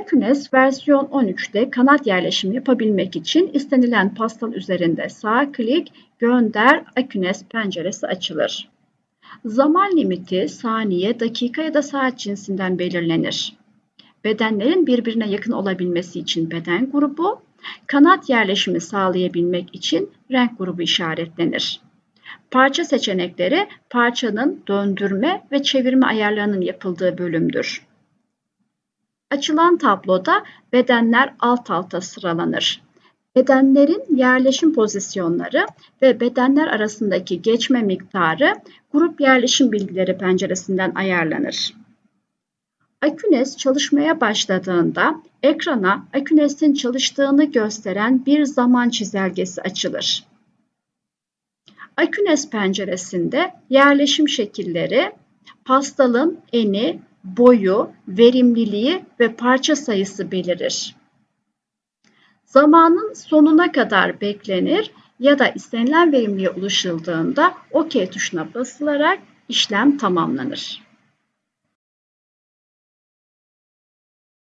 Akünes versiyon 13'te kanat yerleşimi yapabilmek için istenilen pastal üzerinde sağ klik gönder Akünes penceresi açılır. Zaman limiti saniye, dakika ya da saat cinsinden belirlenir. Bedenlerin birbirine yakın olabilmesi için beden grubu, kanat yerleşimi sağlayabilmek için renk grubu işaretlenir. Parça seçenekleri parçanın döndürme ve çevirme ayarlarının yapıldığı bölümdür. Açılan tabloda bedenler alt alta sıralanır. Bedenlerin yerleşim pozisyonları ve bedenler arasındaki geçme miktarı grup yerleşim bilgileri penceresinden ayarlanır. Akünes çalışmaya başladığında ekrana Akünes'in çalıştığını gösteren bir zaman çizelgesi açılır. Akünes penceresinde yerleşim şekilleri, pastalın eni, boyu, verimliliği ve parça sayısı belirir. Zamanın sonuna kadar beklenir ya da istenilen verimliğe ulaşıldığında OK tuşuna basılarak işlem tamamlanır.